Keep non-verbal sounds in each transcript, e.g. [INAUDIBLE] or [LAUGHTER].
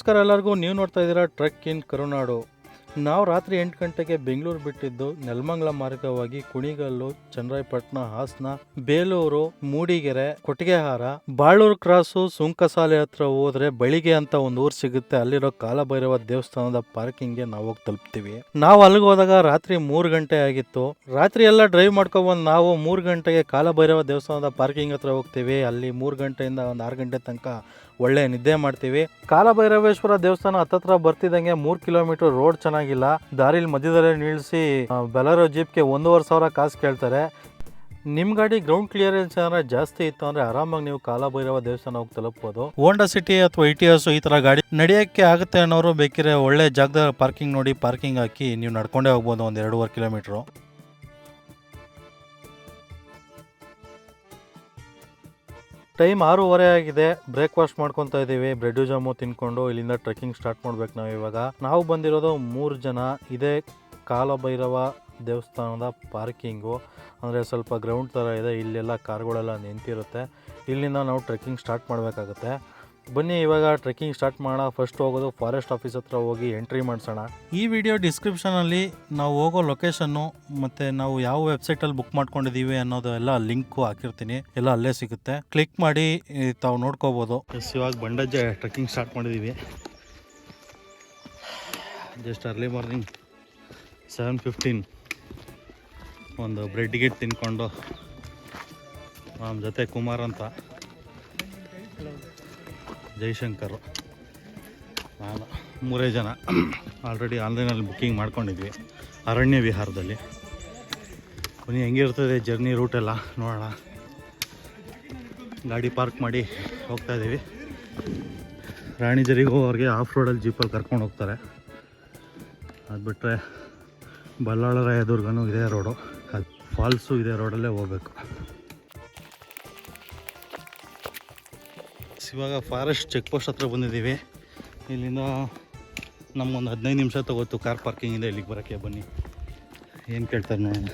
ನಮಸ್ಕಾರ ಎಲ್ಲರಿಗೂ. ನೀವು ನೋಡ್ತಾ ಇದ್ದೀರಾ ಟ್ರಕ್ ಇನ್ ಕರುನಾಡು. ನಾವು ರಾತ್ರಿ ಎಂಟು ಗಂಟೆಗೆ ಬೆಂಗಳೂರು ಬಿಟ್ಟಿದ್ದು ನೆಲಮಂಗಲ ಮಾರ್ಗವಾಗಿ ಕುಣಿಗಲ್ಲು, ಚನ್ನರಾಯಪಟ್ಟಣ, ಹಾಸನ, ಬೇಲೂರು, ಮೂಡಿಗೆರೆ, ಕೊಟ್ಟಿಗೆಹಾರ, ಬಾಳೂರು ಕ್ರಾಸು, ಸುಂಕಸಾಲೆ ಹತ್ರ ಹೋದ್ರೆ ಬೆಳಿಗ್ಗೆ ಅಂತ ಒಂದು ಊರು ಸಿಗುತ್ತೆ. ಅಲ್ಲಿರೋ ಕಾಲಭೈರವ ದೇವಸ್ಥಾನದ ಪಾರ್ಕಿಂಗ್ಗೆ ನಾವು ಹೋಗಿ ತಲುಪ್ತೀವಿ. ನಾವು ಅಲ್ಲಿಗೆ ಹೋದಾಗ ರಾತ್ರಿ ಮೂರು ಗಂಟೆ ಆಗಿತ್ತು. ರಾತ್ರಿ ಎಲ್ಲ ಡ್ರೈವ್ ಮಾಡ್ಕೊಬಂದು ನಾವು ಮೂರು ಗಂಟೆಗೆ ಕಾಲಭೈರವ ದೇವಸ್ಥಾನದ ಪಾರ್ಕಿಂಗ್ ಹತ್ರ ಹೋಗ್ತೀವಿ. ಅಲ್ಲಿ ಮೂರು ಗಂಟೆಯಿಂದ ಒಂದು ಆರು ಗಂಟೆ ತನಕ ಒಳ್ಳೆ ನಿದ್ದೆ ಮಾಡ್ತೀವಿ. ಕಾಲಭೈರವೇಶ್ವರ ದೇವಸ್ಥಾನ ಹತ್ತತ್ರ ಬರ್ತಿದ್ದಂಗೆ ಮೂರು ಕಿಲೋಮೀಟರ್ ರೋಡ್ ಚೆನ್ನಾಗಿಲ್ಲ. ದಾರಿಲಿ ಮಧ್ಯದಲ್ಲೇ ನಿಲ್ಲಿಸಿ ಬೆಲರೋ ಜೀಪ್ಗೆ ಒಂದೂವರೆ ಸಾವಿರ ಕಾಸು ಕೇಳ್ತಾರೆ. ನಿಮ್ಮ ಗಾಡಿ ಗ್ರೌಂಡ್ ಕ್ಲಿಯರೆನ್ಸ್ ಏನಾರ ಜಾಸ್ತಿ ಇತ್ತು ಅಂದ್ರೆ ಆರಾಮಾಗಿ ನೀವು ಕಾಲಭೈರವ ದೇವಸ್ಥಾನ ಹೋಗಿ ತಲುಪಬಹುದು ಹೋಂಡಾ ಸಿಟಿ ಅಥವಾ ಇಟಿಎಸ್ ಈ ತರ ಗಾಡಿ ನಡೆಯಕ್ಕೆ ಆಗುತ್ತೆ ಅನ್ನೋರು ಬೇಕಿದ್ರೆ ಒಳ್ಳೆ ಜಾಗದ ಪಾರ್ಕಿಂಗ್ ನೋಡಿ ಪಾರ್ಕಿಂಗ್ ಹಾಕಿ ನೀವು ನಡ್ಕೊಂಡೇ ಹೋಗ್ಬೋದು ಒಂದು ಎರಡೂವರೆ ಕಿಲೋಮೀಟ್ರು ಟೈಮ್ ಆರೂವರೆ ಆಗಿದೆ. ಬ್ರೇಕ್ಫಾಸ್ಟ್ ಮಾಡ್ಕೊತಾ ಇದ್ದೀವಿ ಬ್ರೆಡ್ ಜಾಮು ತಿನ್ಕೊಂಡು ಇಲ್ಲಿಂದ ಟ್ರೆಕ್ಕಿಂಗ್ ಸ್ಟಾರ್ಟ್ ಮಾಡ್ಬೇಕು ನಾವು ಇವಾಗ. ನಾವು ಬಂದಿರೋದು ಮೂರು ಜನ. ಇದೇ ಕಾಲಭೈರವ ದೇವಸ್ಥಾನದ ಪಾರ್ಕಿಂಗು. ಅಂದರೆ ಸ್ವಲ್ಪ ಗ್ರೌಂಡ್ ಥರ ಇದೆ. ಇಲ್ಲೆಲ್ಲ ಕಾರ್ಗಳೆಲ್ಲ ನಿಂತಿರುತ್ತೆ. ಇಲ್ಲಿಂದ ನಾವು ಟ್ರೆಕ್ಕಿಂಗ್ ಸ್ಟಾರ್ಟ್ ಮಾಡಬೇಕಾಗುತ್ತೆ. ಬನ್ನಿ ಇವಾಗ ಟ್ರೆಕ್ಕಿಂಗ್ ಸ್ಟಾರ್ಟ್ ಮಾಡೋಣ. ಫಸ್ಟ್ ಹೋಗೋದು ಫಾರೆಸ್ಟ್ ಆಫೀಸ್ ಹತ್ರ ಹೋಗಿ ಎಂಟ್ರಿ ಮಾಡಿಸೋಣ. ಈ ವಿಡಿಯೋ ಡಿಸ್ಕ್ರಿಪ್ಷನಲ್ಲಿ ನಾವು ಹೋಗೋ ಲೊಕೇಶನ್ನು ಮತ್ತು ನಾವು ಯಾವ ವೆಬ್ಸೈಟಲ್ಲಿ ಬುಕ್ ಮಾಡ್ಕೊಂಡಿದ್ದೀವಿ ಅನ್ನೋದು ಎಲ್ಲ ಲಿಂಕು ಹಾಕಿರ್ತೀನಿ. ಎಲ್ಲ ಅಲ್ಲೇ ಸಿಗುತ್ತೆ. ಕ್ಲಿಕ್ ಮಾಡಿ ತಾವು ನೋಡ್ಕೋಬೋದು. ಎಸ್ ಇವಾಗ ಬಂಡಜ್ಜೆ ಟ್ರೆಕ್ಕಿಂಗ್ ಸ್ಟಾರ್ಟ್ ಮಾಡಿದ್ದೀವಿ just early morning seven fifteen ಒಂದು ಬ್ರೆಡ್ ಗಿಟ್ ತಿನ್ಕೊಂಡು ನಮ್ಮ ಜೊತೆ ಕುಮಾರ್ ಅಂತ. ಜೈಶಂಕರ್. ನಾನು ಮೂರೇ ಜನ. ಆಲ್ರೆಡಿ ಆನ್ಲೈನಲ್ಲಿ ಬುಕ್ಕಿಂಗ್ ಮಾಡ್ಕೊಂಡಿದ್ವಿ. ಅರಣ್ಯ ವಿಹಾರದಲ್ಲಿ. ಬನ್ನಿ ಹೆಂಗಿರ್ತದೆ ಜರ್ನಿ ರೂಟೆಲ್ಲ ನೋಡೋಣ. ಗಾಡಿ ಪಾರ್ಕ್ ಮಾಡಿ ಹೋಗ್ತಾ ಇದ್ದೀವಿ. ರಾಣಿಜರಿಗೆ ಹೋಗೋರಿಗೆ ಆಫ್ ರೋಡಲ್ಲಿ ಜೀಪಲ್ಲಿ ಕರ್ಕೊಂಡು ಹೋಗ್ತಾರೆ. ಅದು ಬಿಟ್ಟರೆ ಬಲ್ಲಾಳ ರಾಯದುರ್ಗನೂ ಇದೇ ರೋಡು ಅದು ಫಾಲ್ಸು ಇದೇ ರೋಡಲ್ಲೇ ಹೋಗ್ಬೇಕು. ಇವಾಗ ಫಾರೆಸ್ಟ್ ಚೆಕ್ ಪೋಸ್ಟ್ ಹತ್ರ ಬಂದಿದ್ದೀವಿ. ಇಲ್ಲಿಂದ ನಮಗೊಂದು ಹದಿನೈದು ನಿಮಿಷ ತಗೋತು ಕಾರ್ ಪಾರ್ಕಿಂಗಿಂದ ಇಲ್ಲಿಗೆ ಬರೋಕ್ಕೆ ಬನ್ನಿ. ಏನು ಕೇಳ್ತಾರೆ ನೋಡಿ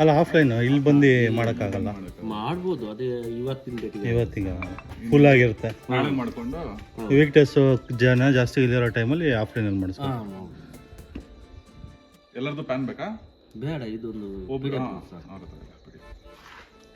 ಅಲ್ಲ ಆಫ್ಲೈನ್ ಇಲ್ಲಿ ಬಂದು ಮಾಡೋಕ್ಕಾಗಲ್ಲ? ಮಾಡ್ಬೋದು ಅದೇ ಇವತ್ತಿನ ಇವತ್ತಿಗೆ ಫುಲ್ ಆಗಿರುತ್ತೆ. ವೀಕ್ ಡೇಸು ಜನ ಜಾಸ್ತಿ ಇಲ್ಲಿರೋ ಟೈಮಲ್ಲಿ ಆಫ್ಲೈನಲ್ಲಿ ಮಾಡಿಸ್ಬೋದು. ಎಲ್ಲರದು ಪ್ಯಾನ್ ಬೇಕಾ? ಬೇಡ ಇದೊಂದು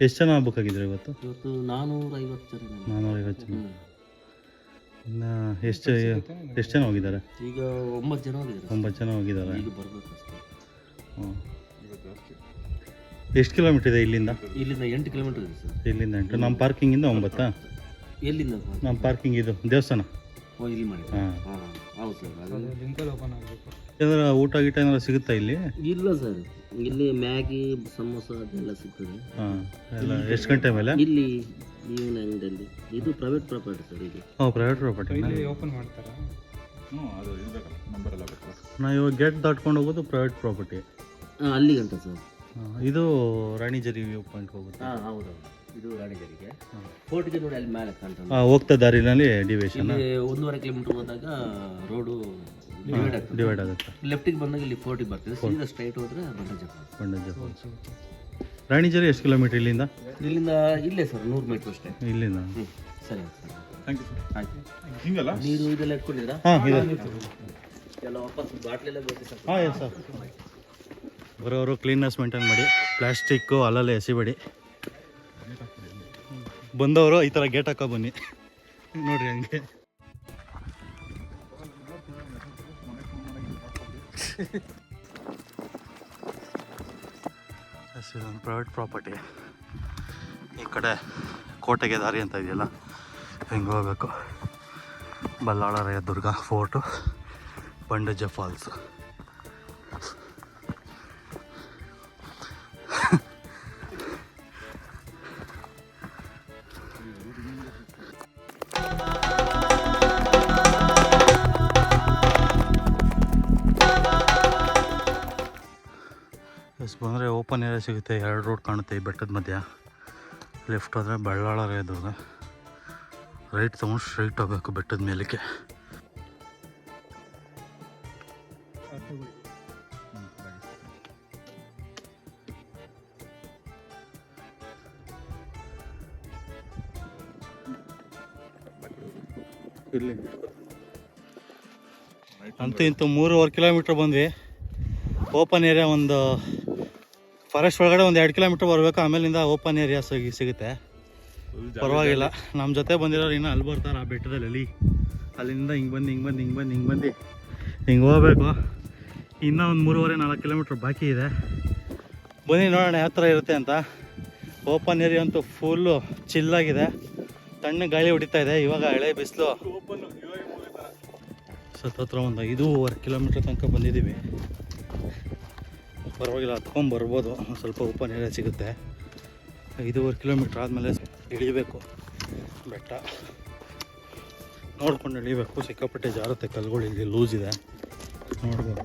ಎಷ್ಟು ಜನ ಬುಕ್ ಆಗಿದ್ರು ಇವತ್ತು? ಇವತ್ತು ನಾನೂರ ಐವತ್ತು ಜನ ಇದ್ದಾರೆ. ನಾನ್ನೂರೈವತ್ತು ಜನ. ಹ್ಮ್. ಇನ್ನು ಎಷ್ಟು ಎಷ್ಟು ಜನ ಹೋಗಿದ್ದಾರೆ? ಈಗ ಒಂಬತ್ತು ಜನ ಹೋಗಿದ್ದಾರೆ ಒಂಬತ್ತು ಜನ ಹೋಗಿದ್ದಾರೆ. ಈಗ ಬರ್ಬೇಕು ಅಷ್ಟೇ. ಹ್ಞೂ ಎಷ್ಟು ಕಿಲೋಮೀಟರ್ ಇದೆ ಇಲ್ಲಿಂದ? ಇಲ್ಲಿಂದ ಎಂಟು ಕಿಲೋಮೀಟರ್ ಇದೆ ಸರ್. ಇಲ್ಲಿಂದ ಎಂಟು. ನಮ್ಮ ಪಾರ್ಕಿಂಗಿಂದ ಒಂಬತ್ತಾ? ಎಲ್ಲಿಂದ ನಮ್ಮ ಪಾರ್ಕಿಂಗ್ ಇದು ದೇವಸ್ಥಾನ. ಇಲ್ಲಿ ಮಾಡಿ ಹಾಂ. ಹಾಂ ಹೌದು ಸರ್ ಅದು. ಏನಾರ ಊಟ ಗೀಟ ಏನಾರ ಸಿಗುತ್ತಾ ಇಲ್ಲಿ? ಇಲ್ಲ ಸರ್ ಇಲ್ಲಿ ಮ್ಯಾಗಿ ಸಮೋಸ ಅದೆಲ್ಲ ಸಿಗ್ತದೆ. ಹಾಂ ಎಲ್ಲ ಎಷ್ಟು ಗಂಟೆ ಮೇಲೆ? ಇಲ್ಲಿ ಈವನ್ ಅಂಗಡಿಯಲ್ಲಿ. ಇದು ಪ್ರೈವೇಟ್ ಪ್ರಾಪರ್ಟಿ ಸರ್ ಇದು ಹ್ಞೂ ಪ್ರೈವೇಟ್ ಪ್ರಾಪರ್ಟಿ ಹ್ಞೂ ಅದು ನಾ ನಂಬರ್ ಎಲ್ಲ ಬೇಕಲ್ಲ ನಾವು ಇವಾಗ ಗೇಟ್ ದಾಟ್ಕೊಂಡು ಹೋಗೋದು ಪ್ರೈವೇಟ್ ಪ್ರಾಪರ್ಟಿ ಹಾಂ ಅಲ್ಲಿ ಗಂಟ ಸರ್. ಇದು ರಾಣಿಜರಿ ವ್ಯೂ ಪಾಯಿಂಟ್ ಹೋಗುತ್ತೆ. ಹಾಂ ಹೌದು. ಇದು ಫೋರ್ಟಿಗೆ ನೋಡಿ ಅಲ್ಲಿ ಮೇಲೆ ಹೋಗ್ತಾ ದಾರಿನಲ್ಲಿ ಡಿವೈಶನ್ ಇಲ್ಲಿ ಒಂದೂವರೆ ಕಿಲೋಮೀಟರ್ ಹೋದಾಗ ರೋಡು ಡಿವೈಡ್ ಆಗ್ತದೆ. ಡಿವೈಡ್ ಆಗುತ್ತೆ. ಲೆಫ್ಟಿಗೆ ಬಂದಾಗ ಇಲ್ಲಿ ಫೋರ್ಟಿಗೆ ಬರ್ತದೆ. ಸೀದಾ ಸ್ಟ್ರೈಟ್ ಹೋದ್ರೆ ಬಂಡಜ ಬಂಡಜ್ಜ ರಾಣಿಜರಿ ಎಷ್ಟು ಕಿಲೋಮೀಟರ್ ಇಲ್ಲಿಂದ? ಇಲ್ಲಿಂದ ಇಲ್ಲೇ ಸರ್ ನೂರು ಮೀಟರ್ ಅಷ್ಟೇ. ಇಲ್ಲಿಂದ? ಸರಿ ಸರ್. ಥ್ಯಾಂಕ್ ಯು ಸರ್ ಆಯ್ತು. ಹಿಂಗಲ್ಲ? ನೀರು ಇದೆಲ್ಲ ಇಟ್ಕೊಂಡಿದ್ದೀರಾ? ಹಾಂ ಇದೆ. ಎಲ್ಲ ವಾಪಸ್ ಬಾಟ್ಲೆಲ್ಲ ಬೇಕು ಸರ್. ಹಾಂ ಎಸ್ ಸರ್ ಬರೋರು ಕ್ಲೀನ್ನೆಸ್ ಮೇಂಟೈನ್ ಮಾಡಿ. ಪ್ಲಾಸ್ಟಿಕ್ಕು ಅಲ್ಲಲ್ಲೇ ಎಸಿಬೇಡಿ. ಬಂದವರು ಈ ಥರ ಗೇಟ್ ಹಾಕೋ ಬನ್ನಿ. ನೋಡ್ರಿ ಹಂಗೆ. ಎಸ್ ಪ್ರೈವೇಟ್ ಪ್ರಾಪರ್ಟಿ ಈ ಕಡೆ ಕೋಟೆಗೆ ದಾರಿ ಅಂತ ಇದೆಯಲ್ಲ, ಹೆಂಗೆ ಹೋಗ್ಬೇಕು? Ballalaraya Durga fort, Bandaja falls. Open area ಸಿಗುತ್ತೆ ಎರಡು ರೋಡ್ ಕಾಣುತ್ತೆ ಈ ಬೆಟ್ಟದ ಮಧ್ಯ. ಲೆಫ್ಟ್ ಹೋದರೆ ಬಳ್ಳಾಳ ದುರ್ಗ ರೈಟ್ ತೊಗೊಂಡು ಸ್ಟ್ರೈಟ್ ಹೋಗ್ಬೇಕು ಬೆಟ್ಟದ ಮೇಲಕ್ಕೆ. ಅಂತೂ ಇಂತೂ ಮೂರುವರೆ ಕಿಲೋಮೀಟ್ರ್ ಬಂದ್ವಿ. ಓಪನ್ ಏರಿಯಾ ಒಂದು ಫಾರೆಸ್ಟ್ ಒಳಗಡೆ ಒಂದು ಎರಡು ಕಿಲೋಮೀಟ್ರ್ ಬರಬೇಕು ಆಮೇಲಿಂದ ಓಪನ್ ಏರಿಯಾ ಸಿಗಿ ಸಿಗುತ್ತೆ. ಪರವಾಗಿಲ್ಲ. ನಮ್ಮ ಜೊತೆ ಬಂದಿರೋರು ಇನ್ನೂ ಅಲ್ಲಿ ಬರ್ತಾರೆ ಆ ಬೆಟ್ಟದಲ್ಲಿ ಅಲ್ಲಿ. ಅಲ್ಲಿಂದ ಹಿಂಗೆ ಬಂದು ಹಿಂಗೆ ಬಂದು ಹಿಂಗೆ ಬಂದು ಹಿಂಗೆ ಬಂದು. ಹಿಂಗೆ ಹೋಗ್ಬೇಕು. ಇನ್ನೂ ಒಂದು ಮೂರುವರೆ ನಾಲ್ಕು ಕಿಲೋಮೀಟ್ರ್ ಬಾಕಿ ಇದೆ. ಬನ್ನಿ ನೋಡೋಣ ಯಾವ ಥರ ಇರುತ್ತೆ ಅಂತ. ಓಪನ್ ಏರಿಯಾ ಅಂತೂ ಫುಲ್ಲು ಚಿಲ್ಲಾಗಿದೆ ತಣ್ಣ ಗಾಳಿ ಹೊಡಿತಾ ಇದೆ. ಇವಾಗ ಹಳೆ ಬಿಸಿಲು. ಸತ್ತತ್ರ ಒಂದು ಐದೂವರೆ ಕಿಲೋಮೀಟ್ರ್ ತನಕ ಬಂದಿದ್ದೀವಿ. ಪರವಾಗಿಲ್ಲ, ಹತ್ಕೊಂಡು ಬರ್ಬೋದು. ಒಂದು ಸ್ವಲ್ಪ ಓಪನ್ ಏರಿಯಾ ಸಿಗುತ್ತೆ. ಐದೂವರೆ ಕಿಲೋಮೀಟ್ರ್ ಆದಮೇಲೆ ಇಳಿಬೇಕು. ಬೆಟ್ಟ. ನೋಡ್ಕೊಂಡು ಇಳಿಬೇಕು. ಸಿಕ್ಕಾಪಟ್ಟೆ ಜಾರುತ್ತೆ ಕಲ್ಗಳು ಇಲ್ಲಿ ಲೂಸ್ ಇದೆ. ನೋಡ್ಬೋದು.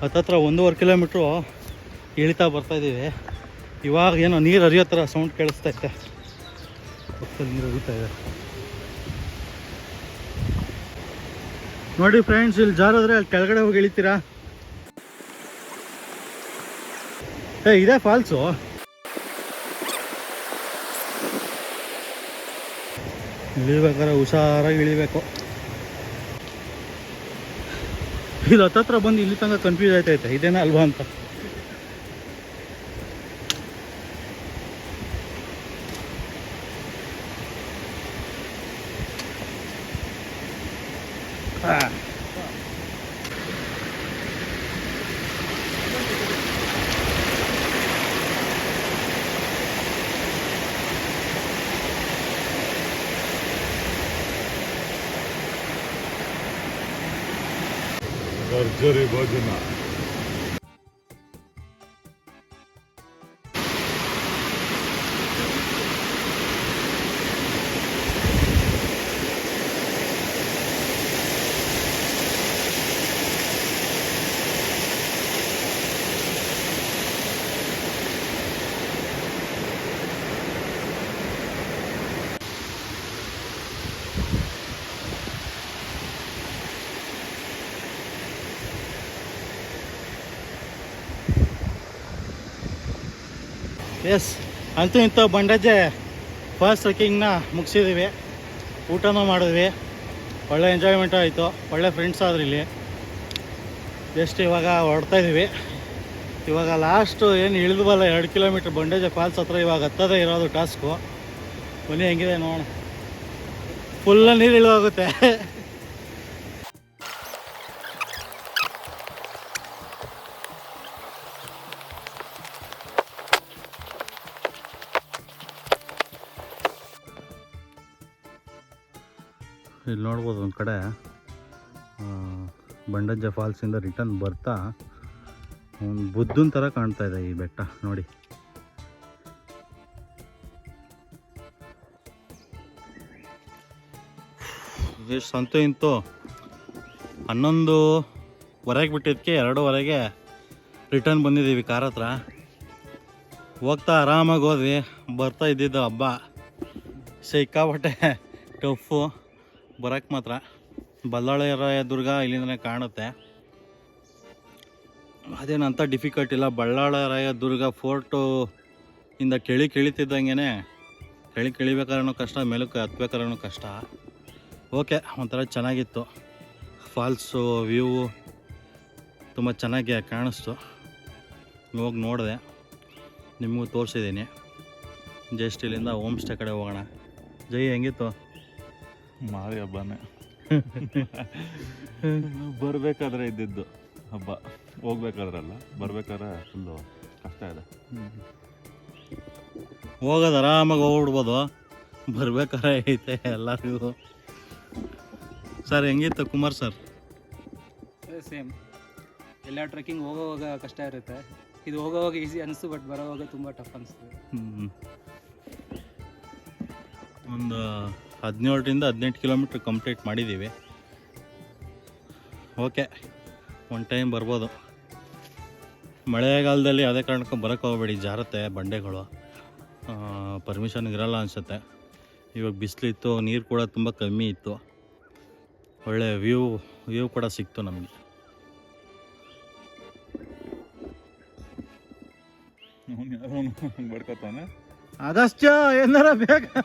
ಹತ್ತತ್ರ ಒಂದೂವರೆ ಕಿಲೋಮೀಟ್ರು ಇಳಿತಾ ಬರ್ತಾ ಇದ್ದೀವಿ. ಇವಾಗ ಏನೋ ನೀರು ಹರಿಯೋ ಥರ ಸೌಂಡ್ ಕೇಳಿಸ್ತಾ ಇತ್ತೆ. ಪಕ್ಕದಲ್ಲಿ ನೀರು ಹರಿತಾ ಇದೆ. ನೋಡಿ ಫ್ರೆಂಡ್ಸ್ ಇಲ್ಲಿ ಜಾರಾದ್ರೆ ಅಲ್ಲಿ ಕೆಳಗಡೆ ಹೋಗಿ ಇಳಿತೀರಾ? ಏ, ಇದೆ ಫಾಲ್ಸು ಇಳಿಬೇಕಾದ್ರೆ ಹುಷಾರಾಗಿ ಇಳಿಬೇಕು. ಇದು ಹತ್ತತ್ರ ಬಂದು ಇಲ್ಲಿ ತನಕ ಕನ್ಫ್ಯೂಸ್ ಆಯ್ತೈತೆ. ಇದೇನಾ ಅಲ್ವಾ ಅಂತ. કરજરી ભજના ಎಸ್ ಅಂತೂ ಇಂಥ ಬಂಡಜ್ಜೆ ಫಸ್ಟ್ ಟ್ರೆಕ್ಕಿಂಗ್ನ ಮುಗಿಸಿದ್ದೀವಿ ಊಟನೂ ಮಾಡಿದ್ವಿ. ಒಳ್ಳೆ ಎಂಜಾಯ್ಮೆಂಟ್ ಆಯಿತು. ಒಳ್ಳೆ ಫ್ರೆಂಡ್ಸ್ ಆದ್ರು ಇಲ್ಲಿ. ಜಸ್ಟ್ ಇವಾಗ ಹೊಡ್ತಾ ಇದ್ದೀವಿ ಇವಾಗ ಲಾಸ್ಟು ಏನು ಇಳಿದ್ವಲ್ಲ ಎರಡು ಕಿಲೋಮೀಟ್ರ್ ಬಂಡೇಜ ಫಾಲ್ಸ್ ಹತ್ರ ಇವಾಗ ಹತ್ತದೇ ಇರೋದು ಟಾಸ್ಕು ಬನ್ನಿ, ಹೆಂಗಿದೆ ನೋಡೋಣ. ಫುಲ್ಲ ನೀರು ಇಳಿದೋಗುತ್ತೆ [LAUGHS] ಇಲ್ಲಿ ನೋಡ್ಬೋದು ಒಂದು ಕಡೆ ಬಂಡಜ ಬಂಡಜ್ಜ ಫಾಲ್ಸಿಂದ ರಿಟರ್ನ್ ಬರ್ತಾ ಒಂದು ಬುದ್ಧನ ಥರ ಕಾಣ್ತಾ ಇದೆ ಈ ಬೆಟ್ಟ, ನೋಡಿ. ಎಷ್ಟು ಸಂತು ಇಂತು ಹನ್ನೊಂದು ವರೆಗೆ ಬಿಟ್ಟಿದ್ದಕ್ಕೆ ಎರಡೂವರೆಗೆ ರಿಟರ್ನ್ ಬಂದಿದ್ದೀವಿ ಕಾರ್ ಹತ್ರ. ಹೋಗ್ತಾ ಆರಾಮಾಗಿ ಹೋದ್ವಿ, ಬರ್ತಾ ಇದ್ದಿದ್ದು ಹಬ್ಬ. ಸಿಕ್ಕಾಪಟ್ಟೆ ಟಫು ಬರೋಕ್ಕೆ ಮಾತ್ರ. ಬಲ್ಲಾಳರಾಯ ದುರ್ಗ ಇಲ್ಲಿಂದನೇ ಕಾಣುತ್ತೆ. ಅದೇನಂತ ಡಿಫಿಕಲ್ಟ್ ಇಲ್ಲ. ಬಳ್ಳಾಳರಾಯ ದುರ್ಗ ಫೋರ್ಟು ಇಂದ ಕೆಳಿ ಕೆಳಿತಿದ್ದಂಗೆ ಕೆಳಿ ಕೆಳಿಬೇಕಾದ್ರೂ ಕಷ್ಟ ಮೇಲಕ್ಕೆ ಹತ್ಬೇಕಾದ್ರೂ ಕಷ್ಟ. ಓಕೆ ಒಂಥರ ಚೆನ್ನಾಗಿತ್ತು. ಫಾಲ್ಸು ವ್ಯೂ ತುಂಬ ಚೆನ್ನಾಗಿ ಕಾಣಿಸ್ತು. ಹೋಗಿ ನೋಡಿದೆ. ನಿಮಗೂ ತೋರಿಸಿದ್ದೀನಿ. ಜಸ್ಟ್ ಇಲ್ಲಿಂದ ಹೋಮ್ ಸ್ಟೇ ಕಡೆ ಹೋಗೋಣ. ಜೈ, ಹೆಂಗಿತ್ತು? ಮಾರಿ ಹಬ್ಬನೇ. [LAUGHS] ಬರಬೇಕಾದ್ರೆ ಇದ್ದಿದ್ದು ಹಬ್ಬ. ಹೋಗ್ಬೇಕಾದ್ರಲ್ಲ ಬರ್ಬೇಕಾದ್ರೆ ಫುಲ್ಲು ಕಷ್ಟ ಇದೆ. ಹೋಗೋದು ಆರಾಮಾಗಿ ಹೋಗ್ಬಿಡ್ಬೋದು. ಬರ್ಬೇಕಾರೆ ಐತೆ ಎಲ್ಲರಿಗೂ. ಸರ್ ಹೆಂಗಿತ್ತು ಕುಮಾರ್ ಸರ್? ಸೇಮ್ ಎಲ್ಲ ಟ್ರೆಕ್ಕಿಂಗ್ ಹೋಗೋವಾಗ ಕಷ್ಟ ಇರುತ್ತೆ. ಇದು ಹೋಗೋವಾಗ ಈಸಿ ಅನಿಸ್ತು ಬಟ್ ಬರೋವಾಗ ತುಂಬ ಟಫ್ ಅನಿಸ್ತು. ಒಂದು ಹದಿನೇಳರಿಂದ ಹದಿನೆಂಟು ಕಿಲೋಮೀಟ್ರ್ ಕಂಪ್ಲೀಟ್ ಮಾಡಿದ್ದೀವಿ. ಓಕೆ ಒನ್ ಟೈಮ್ ಬರ್ಬೋದು. ಮಳೆಗಾಲದಲ್ಲಿ ಯಾವುದೇ ಕಾರಣಕ್ಕೂ ಬರೋಕ್ಕೆ ಹೋಗಬೇಡಿ ಜಾರತ್ತೆ ಬಂಡೆಗಳು. ಪರ್ಮಿಷನ್ ಇರಲ್ಲ ಅನಿಸುತ್ತೆ. ಇವಾಗ ಬಿಸಿಲಿತ್ತು ನೀರು ಕೂಡ ತುಂಬ ಕಮ್ಮಿ ಇತ್ತು. ಒಳ್ಳೆ ವ್ಯೂ ವ್ಯೂ ಕೂಡ ಸಿಕ್ತು ನಮಗೆ. ಬಡ್ಕೋತಾನೆ ಅದಷ್ಟು ಏನಾರ ಬೇಕಾ